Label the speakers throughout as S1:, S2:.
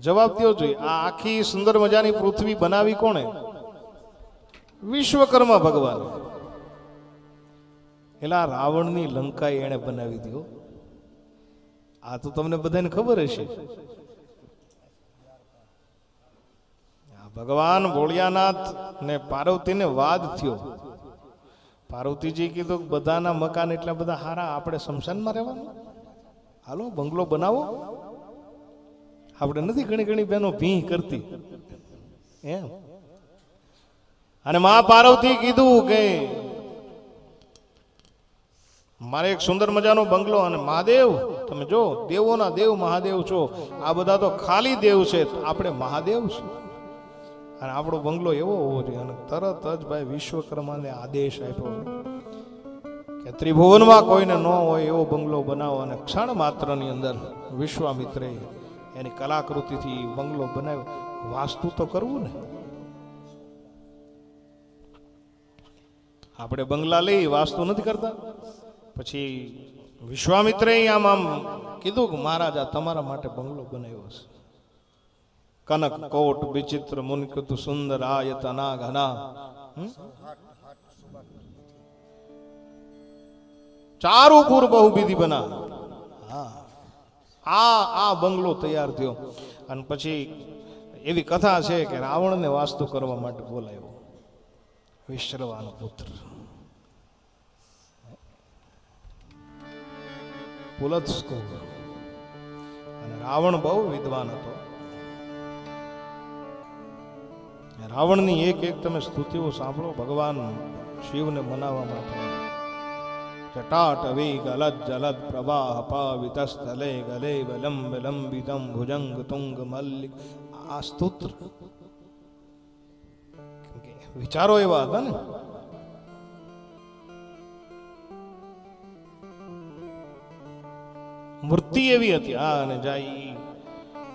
S1: જવાબ દેવો જોઈએ. આ આખી સુંદર મજાની પૃથ્વી બનાવી કોણે? વિશ્વકર્મા ભગવાન. એલા રાવણની લંકા એણે બનાવી દીધો. આ તો તમને બધાને ખબર હશે. ભગવાન ભોળિયાનાથ ને પાર્વતીને વાદ થયો. પાર્વતીજી કીધું બધાના મકાન એટલા બધા હારા, આપણે શમશાનમાં રહેવાનું. હાલો, બંગલો બનાવો. આપણે નથી ઘણી ઘણી બહેનો ભી કરતી. એમ. અને મા પાર્વતી કીધું કે મારે એક સુંદર મજાનો બંગલો અને મહાદેવ, તમે જો, દેવોના દેવ મહાદેવ છો. આ બધા તો ખાલી દેવ છે આપણે મહાદેવ છે અને આપણો બંગલો એવો હોવો જોઈએ. અને તરત જ ભાઈ વિશ્વકર્માને આદેશ આપ્યો કે ત્રિભુવનમાં કોઈને ન હોય એવો બંગલો બનાવો. અને ક્ષણ માત્રની અંદર વિશ્વામિત્રે એની કલાકૃતિથી બંગલો બનાવ્યો. વાસ્તુ તો કરવું ને. આપણે બંગલા લઈ વાસ્તુ નથી કરતા. પછી વિશ્વામિત્રે આમ આમ કીધું કે મહારાજા તમારા માટે બંગલો બનાવ્યો છે કનક, કોટ, વિચિત્ર, મુનકૃત, સુંદર આયતના ઘના ચારુ પૂર બહુવિધિ બના હા આ આ બંગલો તૈયાર થયો. અને પછી એવી કથા છે કે રાવણને વાસ્તુ કરવા માટે બોલાયો. વિશ્રવાનો પુત્ર. પુલત્સ્કો. અને રાવણ બહુ વિદ્વાન હતો. રાવણની એક એક તમે સ્તુતિઓ સાંભળો, ભગવાન શિવને મનાવવા માટે. જટાટ વેગ જલદ પ્રવાહ પાવિત ગલે વલંબ લંબિતમ ભુજંગ તુંગ મલ્લિક આ સ્તુત્ર વિચારો એવા હતા ને મૂર્તિ એવી હતી આ અને જાય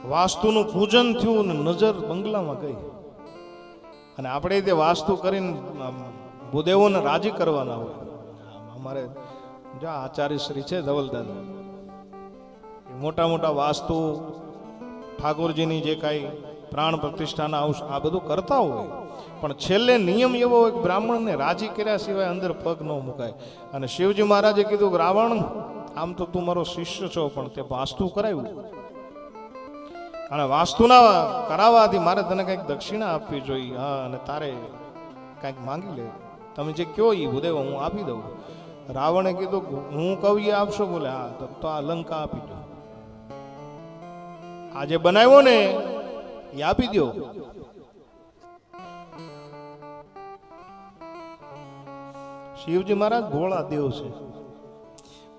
S1: વાસ્તુનું પૂજન થયું ને નજર બંગલામાં ગઈ અને આપણે તે વાસ્તુ કરીને ભૂદેવોને રાજી કરવાના હોય અમારે જો આ આચાર્ય શ્રી છે ધવલદાદા. મોટા મોટા વાસ્તુ, ઠાકોરજીની જે કાંઈ પ્રાણ પ્રતિષ્ઠાના અંશ, આ બધું કરતા હોય. પણ છેલ્લે નિયમ એવો હોય કે બ્રાહ્મણને રાજી કર્યા સિવાય અંદર પગ ન મુકાય. અને શિવજી મહારાજે કીધું કે, રાવણ, આમ તો તું મારો શિષ્ય છો, પણ તે વાસ્તુ કરાવ્યું. અને વાસ્તુના કરાવવાથી મારે તને કંઈક દક્ષિણા આપવી જોઈએ. હા, અને તારે કંઈક માંગી લે. તમે જે કહો એ ઉદય હું આપી દઉં. રાવણે કીધું હું કવિ એ આપશો બોલે, હા, તો આ લંકા આપી દો. આજે બનાવ્યો ને, એ આપી દો. શિવજી મહારાજ ભોળા દેવ છે.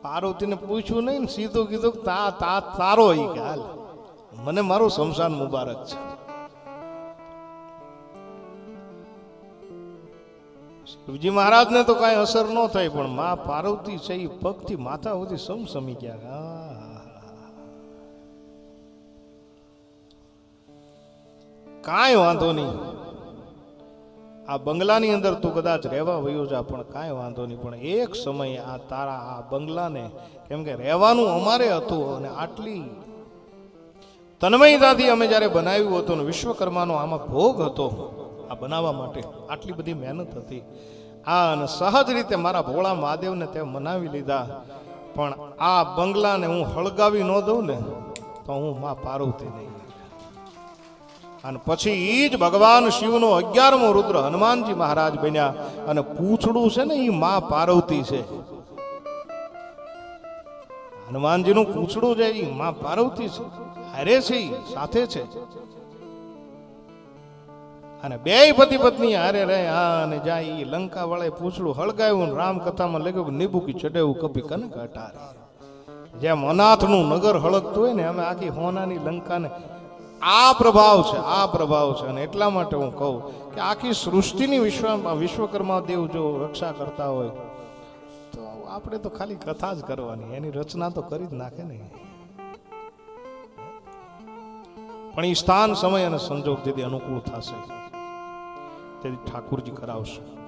S1: પાર્વતીને પૂછ્યું નહીં સીધું કીધું તા તા, તારો ઈ કે, હાલ, મને મારું શમશાન મુબારક છે. શિવજી મહારાજને તો કાંઈ અસર ન થઈ પણ મા પાર્વતી છે એ પગથી માથા સુધી સમસમી ગયા. કાંઈ વાંધો નહીં. આ બંગલાની અંદર તું કદાચ રહેવા વયો જા, પણ કાંઈ વાંધો નહીં. પણ એક સમયે આ તારા આ બંગલાને, કેમ કે રહેવાનું અમારે હતું અને આટલી તન્મયતાથી અમે જ્યારે બનાવ્યું હતું વિશ્વકર્માનો આમાં ભોગ હતો આ બનાવવા માટે આટલી બધી મહેનત હતી. આ અને સહજ રીતે મારા ભોળા મહાદેવને તે મનાવી લીધા. પણ આ બંગલાને હું હળગાવી ન દઉં ને, તો હું મા પાર્વતી નહીં. અને પછી એ જ ભગવાન શિવનો અગિયારમો રુદ્ર હનુમાનજી મહારાજ બન્યા. અને પૂંછડું છે ને એ મા પાર્વતી છે. હનુમાનજીનું પૂંછડું છે એ મા પાર્વતી છે. હારે છે સાથે છે. અને બે પતિ પત્ની હારે રહે હા અને જાય એ લંકા વાળે પૂછડું હળગાવ્યું ને રામ કથામાં લખ્યું નિબુકી ચડેવું કપી કને હટારે જેમ અનાથનું નગર હળગતું હોય ને અમે આખી હોનાની લંકાને, આ પ્રભાવ છે, આ પ્રભાવ છે અને એટલા માટે હું કહું કે આખી સૃષ્ટિની વિશ્વ વિશ્વકર્મા દેવ જો રક્ષા કરતા હોય, તો આપણે તો ખાલી કથા જ કરવાની, એની રચના તો કરી જ નાખે ને. પણ એ સ્થાન, સમય અને સંજોગ જેથી અનુકૂળ થશે. તેથી ઠાકુરજી કરાવશે.